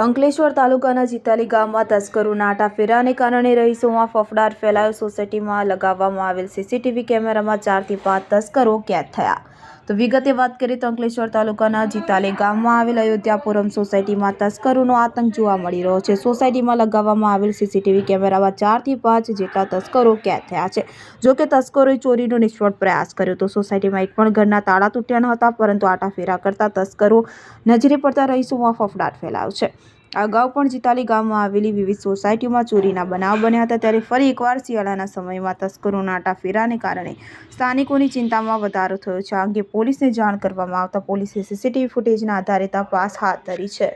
અંકલેશ્વર તાલુકાના જીતાલી ગામમાં તસ્કરોના આટાફેરાને કારણે રહીશોમાં ફફડાટ ફેલાયો. સોસાયટીમાં લગાવવામાં આવેલ સીસીટીવી કેમેરામાં ચારથી પાંચ તસ્કરો કેદ થયા. તો વિગતે વાત કરીએ તો અંકલેશ્વર તાલુકાના જીતાલી ગામમાં આવેલ અયોધ્યાપુરમ સોસાયટીમાં તસ્કરોનો આતંક જોવા મળી રહ્યો છે. સોસાયટીમાં લગાવવામાં આવેલ સીસીટીવી કેમેરામાં ચારથી પાંચ જેટલા તસ્કરો કેદ થયા છે. જો કે તસ્કરોએ ચોરીનો નિષ્ફળ પ્રયાસ કર્યો તો સોસાયટીમાં એક પણ ઘરના તાળા તૂટ્યા ન હતા, પરંતુ આટાફેરા કરતા તસ્કરો નજરે પડતા રહીશોમાં ફફડાટ ફેલાયો છે. અગાઉ પણ ચિતાલી ગામમાં આવેલી વિવિધ સોસાયટીઓમાં ચોરીના બનાવ બન્યા હતા. ત્યારે ફરી એકવાર શિયાળાના સમયમાં તસ્કરોના આટાફેરાને કારણે સ્થાનિકોની ચિંતામાં વધારો થયો છે. આ અંગે પોલીસને જાણ કરવામાં આવતા પોલીસે સીસીટીવી ફૂટેજના આધારે તપાસ હાથ ધરી છે.